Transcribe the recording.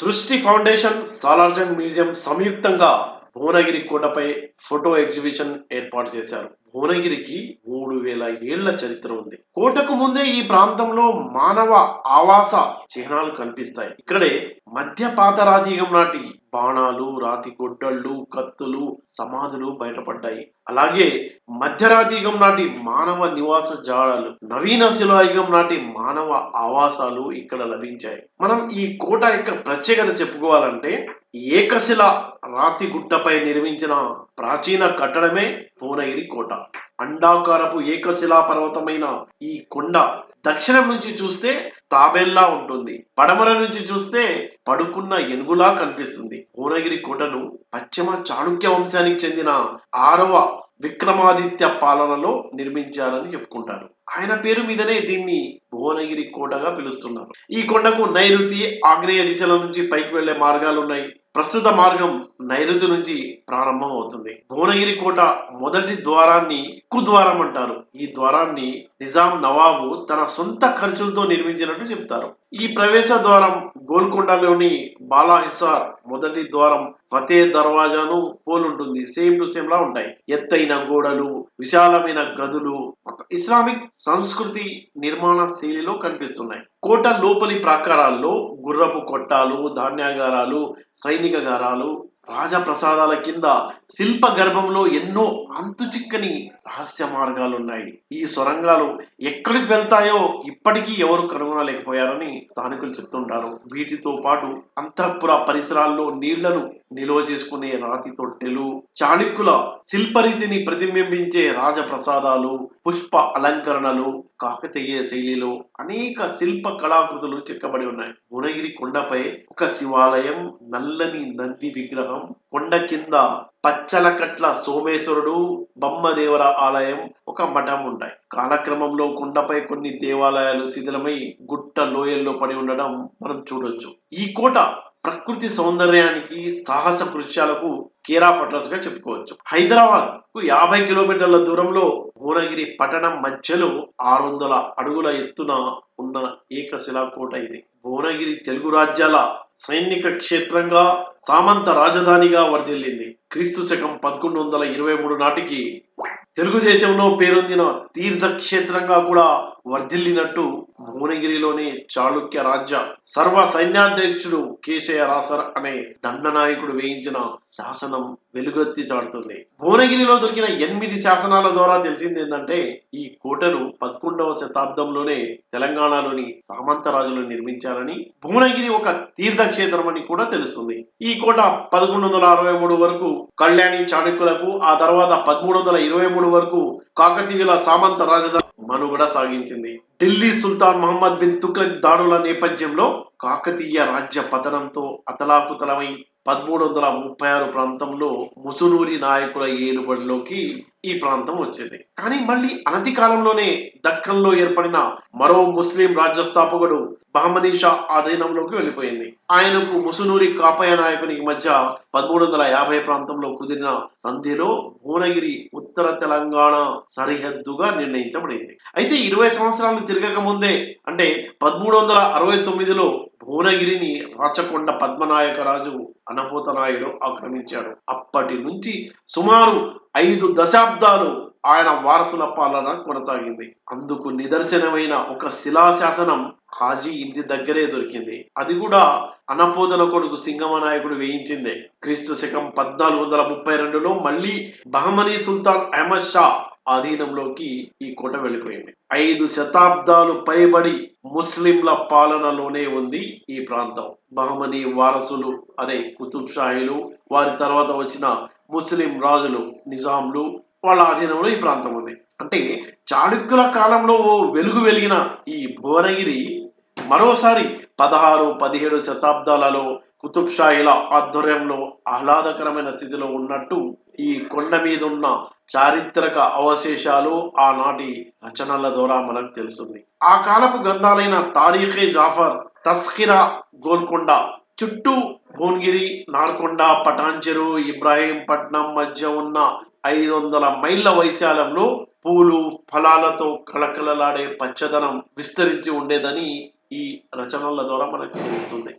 సృష్టి foundation Salar Jung museum సంయుక్తంగా Bhuvanagiri కోటపై photo exhibition ఏర్పాటు చేశారు. భువనగిరికి మూడు వేల ఏళ్ళ చరిత్ర ఉంది. కోటకు ముందే ఈ ప్రాంతంలో మానవ ఆవాస చిహ్నాలు కనిపిస్తాయి. ఇక్కడే మధ్య పాతరాతీయం నాటి బాణాలు రాతి గొడ్డళ్ళు కత్తులు సమాధులు బయటపడ్డాయి. అలాగే మధ్యరాతియుగం నాటి మానవ నివాస జాడలు నవీన శిలాయుగం నాటి మానవ ఆవాసాలు ఇక్కడ లభించాయి. మనం ఈ కోట యొక్క ప్రత్యేకత చెప్పుకోవాలంటే ఏకశిల రాతి గుట్టపై నిర్మించిన ప్రాచీన కట్టడమే భువనగిరి కోట. అండాకారపు ఏకశిలా పర్వతమైన ఈ కొండ దక్షిణం నుంచి చూస్తే తాబేల్లా ఉంటుంది. పడమర నుంచి చూస్తే పడుకున్న ఎనుగులా కనిపిస్తుంది. భువనగిరి కోటను పశ్చిమ చాళుక్య వంశానికి చెందిన ఆరవ విక్రమాదిత్య పాలనలో నిర్మించారని చెప్పుకుంటారు. ఆయన పేరు మీదనే దీన్ని భువనగిరి కోటగా పిలుస్తున్నారు. ఈ కొండకు నైరుతి ఆగ్నేయ దిశల నుంచి పైకి వెళ్ళే మార్గాలు ఉన్నాయి ప్రస్తుత మార్గం నైరుతి నుంచి ప్రారంభం అవుతుంది భువనగిరి కోట మొదటి ద్వారాన్ని ఉక్కు ద్వారం అంటారు. ఈ ద్వారాన్ని నిజాం నవాబు తన సొంత ఖర్చులతో నిర్మించినట్టు చెప్తారు. ఈ ప్రవేశ ద్వారం గోల్కొండలోని బాలాహిసార్ మొదటి ద్వారం ఫతే దర్వాజాను పోలుంటుంది. సేమ్ టు సేమ్ లా ఉంటాయి. ఎత్తైన గోడలు విశాలమైన గదులు ఇస్లామిక్ సంస్కృతి నిర్మాణ శైలిలో కనిపిస్తున్నాయి. కోట లోపలి ప్రాకారాల్లో గుర్రపు కొట్టాలు ధాన్యాగారాలు సైనిక గారాలు రాజప్రసాదాల కింద శిల్ప గర్భంలో ఎన్నో అంతు చిక్కని రహస్య మార్గాలు ఉన్నాయి ఈ సొరంగాలు ఎక్కడికి వెళ్తాయో ఇప్పటికీ ఎవరు కనుగొనలేకపోయారని స్థానికులు చెప్తుంటారు. వీటితో పాటు అంతఃపుర పరిసరాల్లో నీళ్ళను నిల్వ చేసుకునే రాతి తొట్టెలు చాళుక్యుల శిల్పరీతిని ప్రతిబింబించే రాజప్రసాదాలు పుష్ప అలంకరణలు కాకతీయ శైలిలో అనేక శిల్ప కళాకృతులు చెక్కబడి ఉన్నాయి. భువనగిరి కొండపై ఒక శివాలయం నల్లని నంది విగ్రహం కొండ కింద పచ్చలకట్ల సోమేశ్వరుడు బొమ్మదేవర ఆలయం ఒక మఠం ఉంటాయి. కాలక్రమంలో కొండపై కొన్ని దేవాలయాలు శిథిలమై గుట్ట లోయల్లో పడి ఉండడం మనం చూడొచ్చు. ఈ కోట ప్రకృతి సౌందర్యానికి సాహస కృత్యాలకు కేరా ఫట్రస్గా చెప్పుకోవచ్చు. హైదరాబాద్కు యాభై కిలోమీటర్ల దూరంలో భువనగిరి పట్టణం మధ్యలో ఆరు వందల అడుగుల ఎత్తున ఉన్న ఏకశిలా కోట ఇది. భువనగిరి తెలుగు రాజ్యాల సైనిక క్షేత్రంగా సామంత రాజధానిగా వర్ధిల్లింది. క్రీస్తు శకం పదకొండు వందల ఇరవై మూడు నాటికి తెలుగుదేశంలో పేరొందిన తీర్థక్షేత్రంగా కూడా వర్ధిల్లినట్టు భువనగిరిలోని చాళుక్య రాజ్య సర్వ సైన్యాధ్యక్షుడు కేశయ రాసర్ అనే దండనాయకుడు వేయించిన శాసనం వెలుగెత్తి చాటుతుంది. భువనగిరిలో దొరికిన ఎనిమిది శాసనాల ద్వారా తెలిసింది ఏంటంటే ఈ కోటను పదకొండవ శతాబ్దంలోనే తెలంగాణలోని సామంతరాజులు నిర్మించారని భువనగిరి ఒక తీర్థక్షేత్రం అని కూడా తెలుస్తుంది. ఈ కోట పదకొండు వందల అరవై మూడు వరకు కళ్యాణి చాణుక్యులకు ఆ తర్వాత పదమూడు వందల ఇరవై మూడు వరకు కాకతీయుల సామంత రాజధాని మనుగడ సాగించింది. ఢిల్లీ సుల్తాన్ మహమ్మద్ బిన్ తుక్లక్ దాడుల నేపథ్యంలో కాకతీయ రాజ్య పతనంతో అతలాకుతలమై పదమూడు వందల ముప్పై ఆరు ప్రాంతంలో ముసునూరి నాయకుల ఏలుబడిలోకి ఈ ప్రాంతం వచ్చింది. కానీ మళ్ళీ అనతి కాలంలోనే దక్కన్లో ఏర్పడిన మరో ముస్లిం రాజ్య స్థాపకుడు బహమనీ షా ఆధీనంలోకి వెళ్ళిపోయింది. ఆయనకు ముసునూరి కాపయ నాయకునికి మధ్య పదమూడు వందల యాభై ప్రాంతంలో కుదిరిన సంధిలో భువనగిరి ఉత్తర తెలంగాణ సరిహద్దుగా నిర్ణయించబడింది. అయితే ఇరవై సంవత్సరాలు తిరగక ముందే అంటే పదమూడు వందల అరవై తొమ్మిదిలో భువనగిరిని రాచకొండ పద్మనాయక రాజు అనభూత నాయుడు ఆక్రమించాడు. అప్పటి నుంచి సుమారు ఐదు దశాబ్దాలు ఆయన వారసుల పాలన కొనసాగింది. అందుకు నిదర్శనమైన ఒక శిలాశాసనం హాజీ ఇంటి దగ్గరే దొరికింది. అది కూడా అనపోదన కొడుకు సింగమ నాయకుడు వేయించిందే. క్రీస్తు శకం పద్నాలుగు వందల ముప్పై రెండులో మళ్ళీ బహమనీ సుల్తాన్ అహ్మద్ షా ఆధీనంలోకి ఈ కోట వెళ్ళిపోయింది. ఐదు శతాబ్దాలు పైబడి ముస్లింల పాలనలోనే ఉంది ఈ ప్రాంతం. బహమనీ వారసులు అదే కుతుబ్ షాహీలు వారి తర్వాత వచ్చిన ముస్లిం రాజులు నిజాంలు వాళ్ళ ఆధీనంలో ఈ ప్రాంతం ఉంది. అంటే చాళుక్యుల కాలంలో ఓ వెలుగు వెలిగిన ఈ భువనగిరి మరోసారి పదహారు పదిహేడు శతాబ్దాలలో కుతుబ్ షాహీల ఆధ్వర్యంలో ఆహ్లాదకరమైన స్థితిలో ఉన్నట్టు ఈ కొండ మీద ఉన్న చారిత్రక అవశేషాలు ఆనాటి రచనల ద్వారా మనకు తెలుస్తుంది. ఆ కాలపు గ్రంథాలైన తారీఖే జాఫర్ తస్కిరా గోల్కొండ చుట్టూ భువనగిరి నార్కొండ పటాంచెరు ఇబ్రాహీంపట్నం మధ్య ఉన్న ఐదు వందల మైళ్ళ వైశాల్యంలో పూలు ఫలాలతో కళకళలాడే పచ్చదనం విస్తరించి ఉండేదని ఈ రచనల ద్వారా మనకు తెలుస్తుంది.